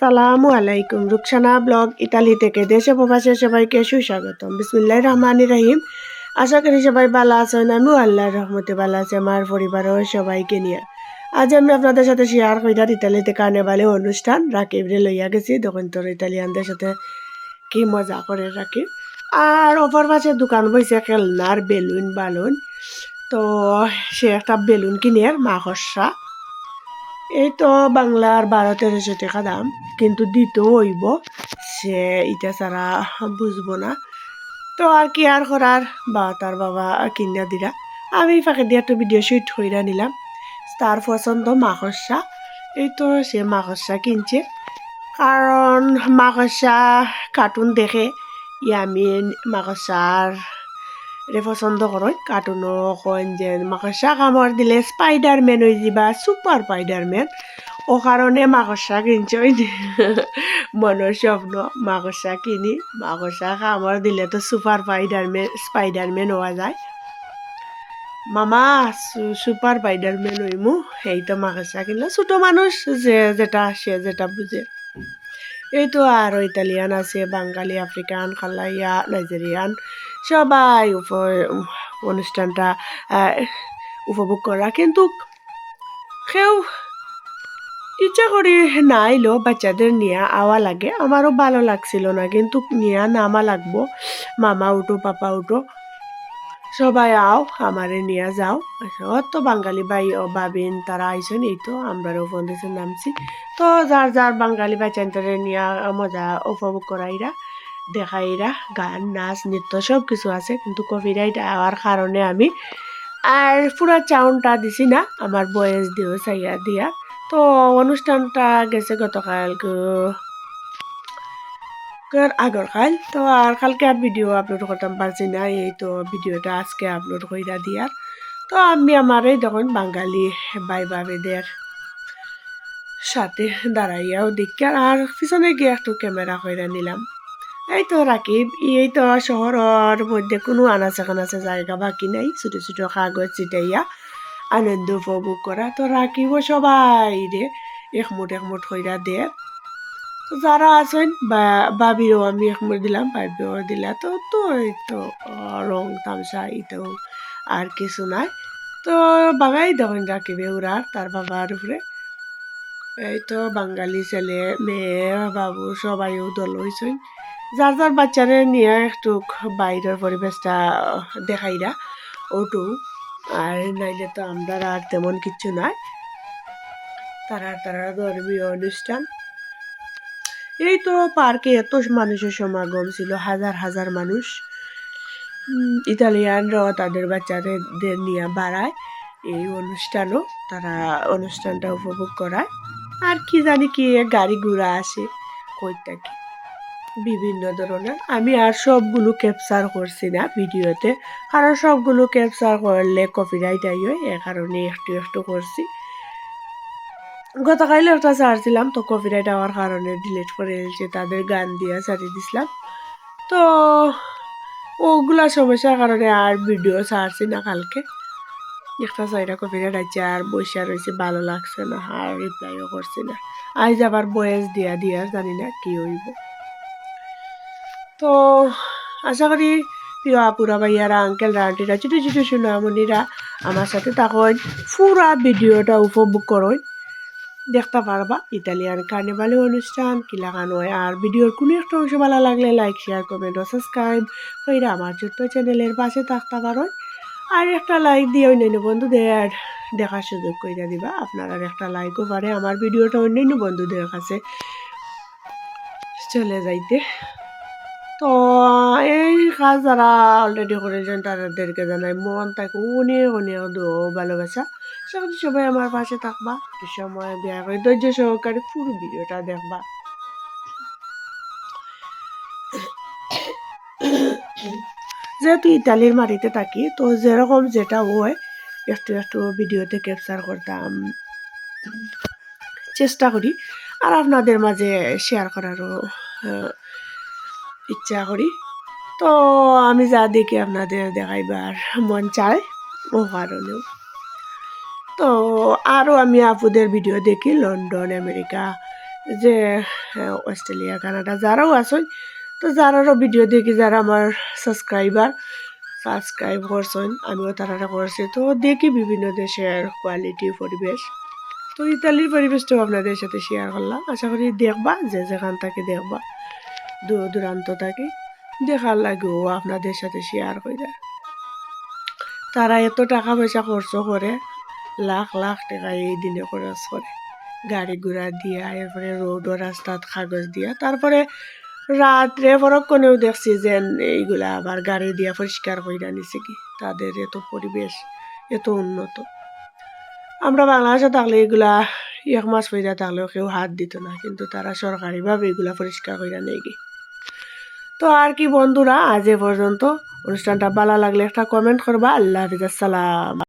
সালামু আলাইকুম। Rukhsana blog Italy থেকে দেশে প্রবাসে সবাইকে সুস্বাগতম। বিসমুল্লাহ রহমান রহিম। আশা করি সবাই ভালো আছেন। আমিও আল্লাহর রহমতে ভালো আছে। আমার পরিবারও সবাইকে নিয়ে। আজ আমি আপনাদের সাথে শেয়ার কইরা ইতালিতে কার্নেভালে অনুষ্ঠান। রাকিবরে লইয়া গেছি। দোকান তোর ইতালিয়ানদের সাথে কি মজা করে রাকিব। আর অপর পাশে দোকান বইছে খেলনার বেলুন বালুন তো সে একটা বেলুন কিনে মাকসা এই তো বাংলার বারো তেরোশো টাকা দাম কিন্তু দিতেও হইব, সে এটা ছাড়া বুঝব না। তো আর কি আর করার, বা তার বাবা কিনা দিরা। আমি ফাঁকে দিয়ে একটা ভিডিও শুট হইরা নিলাম। তার পছন্দ মাকসা এই তো সে মাকসা কিনছে। কারণ মাকসা কার্টুন দেখে, ইয়ামিন মাকসার রে পছন্দ করেন কার্টুনও কন যে মাকসা কামড় দিলে স্পাইডারম্যান হয়ে যাবা সুপার স্পাইডারম্যান ও কারণে মাকসা কিনছই মনের স্বপ্ন মাকসা কিনি মাকসা কামড় দিলে তো সুপার স্পাইডারম্যান স্পাইডারম্যান হওয়া যায় মামা সুপার স্পাইডারম্যান হইমু এই তো মাকসা কিনলে ছোটো মানুষ যে যেটা সে যেটা বুঝে এই তো আর ইতালিয়ান আছে বাঙালি আফ্রিকান খালাইয়া নাইজেরিয়ান সবাই অনুষ্ঠানটা উপভোগ করা। কিন্তু কেউ ইচ্ছা করি না আইলো বাচ্চাদের নিয়ে আওয়া লাগে। আমারও ভালো লাগছিল না, কিন্তু নিয়ে নামা লাগবো। মামা উঠো, পাপা উঠো। সবাই আও, আমারে নিয়ে যাও। তো বাঙালি ভাই ও বাবিন তারা আইসেন, এই তো আমরাও বন্ধুছে নামছি। তো যার যার বাঙালি বাচ্চান্তরে নিয়ে মজা উপভোগ করাইরা দেখাইরা গান, নাচ, নৃত্য সব কিছু আছে, কিন্তু কপিরাইট আওয়ার কারণে আমি আর পুরা চাউনটা দিছি না, আমার বয়স দিও, চাইয়া দিয়া। তো অনুষ্ঠানটা গেছে গতকাল আগর কাল। তো আর কালকে আর ভিডিও আপলোড করতাম পারছি না, এই তো ভিডিওটা আজকে আপলোড কইরা দিয়ার তো আমি আমার এই তখন বাঙালি ভাই বাবেদের সাথে দাঁড়াইয়াও দেখি, আর পিছনে গিয়ে একটু ক্যামেরা কইরা নিলাম। এই তো রাকিব, এই তো শহরের মধ্যে কোনো আনাচে কানাচে জায়গা বাকি নাই। ছোটো ছোটো কাগজ ছিটাইয়া আনন্দ উপভোগ করা তো রাকিব সবাই রে একমুট একমুট হইরা দে। তো যারা আছেন, বা বাবিরও আমি একমুট দিলাম, বাবিও দিলা তো তো এই তো রং তামসা ইতো আর কিছু নাই। তো বাবাই দেখেন রাকিবে ওরার তার বাবার উপরে এই তো বাঙালি ছেলে, মেয়ে, বাবু সবাইও দল হয়েছেন যার যার বাচ্চারে নিয়ে একটু বাইরের পরিবেশটা দেখাইরা ওটু আর নাইলে তো আমরা আর তেমন কিছু নাই। তারা তারা ধর্মীয় অনুষ্ঠান। এই তো পার্কে এত মানুষের সমাগম ছিল, হাজার হাজার মানুষ। ইতালিয়ানরাও তাদের বাচ্চাদের নিয়ে বাড়ায়। এই অনুষ্ঠানও তারা অনুষ্ঠানটা উপভোগ করায়। আর কি জানি কি গাড়ি ঘোড়া আসে কই থাকি বিভিন্ন ধরনের। আমি আর সবগুলো ক্যাপচার করছি না ভিডিওতে। কারণ সবগুলো ক্যাপচার করলে কপিরাইট আইয় এ কারণে একটু একটু করছি। গতকাল একটা ছাড়ছিলাম তো কপিরাইট আমার কারণে ডিলিট করে এলছে তাদের গান দিয়ে ছাড়িয়ে দিছিলাম। তো ওগুলা সমস্যার কারণে আর ভিডিও ছাড়ছি না কালকে। একটা চাইটা কপিরাইট আছে আর বসে রয়েছে ভালো লাগছে না আর রিপ্লাইও করছি না। আজ আবার বয়েস দিয়া দিয়া জানি না কি হইব। তো আশা করি প্রিয় আপুরা ভাইয়ারা আঙ্কেলরা আন্টিরা ছোটো ছোটো সোনামণিরা আমার সাথে তখন পুরা ভিডিওটা উপভোগ করো দেখতে পারবা ইতালিয়ান কার্নিভালি অনুষ্ঠান কি লাগানো হয় আর ভিডিওর কোনো একটা অংশ ভালো লাগলে লাইক শেয়ার কমেন্ট ও সাবস্ক্রাইব হইরা আমার ছোট্ট চ্যানেলের পাশে থাকতে পারো আর একটা লাইক দিয়ে অন্যান্য বন্ধুদের দেখার সুযোগ করে দিবা। আপনারা একটা লাইকও পারে আমার ভিডিওটা অন্যান্য বন্ধুদের কাছে চলে যাইতে। তো এই কাজ যারা অলরেডি করেছেন তাদেরকে জানাই, মন তাকে অনেক অনেক ভালোবাসা। সেখানে সবাই আমার পাশে থাকবা সময় বিয়া করে ধৈর্য সহকারে পুরো ভিডিওটা দেখবা। যেহেতু ইতালির মাটিতে থাকি, তো যেরকম যেটা হয়, একটু একটু ভিডিওতে ক্যাপচার করতাম, চেষ্টা করি। আর আপনাদের মাঝে শেয়ার করারও ইচ্ছা করি। তো আমি যা দেখি আপনাদের দেখাইবার মন চায়, ও কারণেও। তো আরও আমি আপুদের ভিডিও দেখি, লন্ডন, আমেরিকা, যে, অস্ট্রেলিয়া, কানাডা, যারাও আছেন তো যারারও ভিডিও দেখি, যারা আমার সাবস্ক্রাইবার, সাবস্ক্রাইব করছেন আমিও তারা করছি। তো দেখি বিভিন্ন দেশের কোয়ালিটি, পরিবেশ। তো ইতালির পরিবেশটাও আপনাদের সাথে শেয়ার করলাম। আশা করি দেখবা, যে যেখান থেকে দেখবা। দূর দূরান্ত থাকি দেখার লাগেও আপনাদের সাথে শেয়ার করে তারা এত টাকা পয়সা খরচ করে, লাখ লাখ টাকা এই দিনে খরচ করে। গাড়ি ঘোড়া দিয়া, এরপরে রোড ও রাস্তাত কাগজ দিয়া, তারপরে রাত্রে পরক্ষণেও দেখছি যে এইগুলা আবার গাড়ি দিয়া পরিষ্কার কইরা নিছে কি? তাদের এত পরিবেশ, এত উন্নত। আমরা বাংলাদেশে থাকলে এগুলা এক মাস পয়সা থাকলেও কেউ হাত দিত না, কিন্তু তারা সরকারিভাবে এগুলা পরিষ্কার কইরা নেই তো আর কি বন্ধুরা, আজ এ পর্যন্ত। অনুষ্ঠানটা ভালো লাগলে একটা কমেন্ট করবা। আল্লাহ হাফিজ, আসসালাম।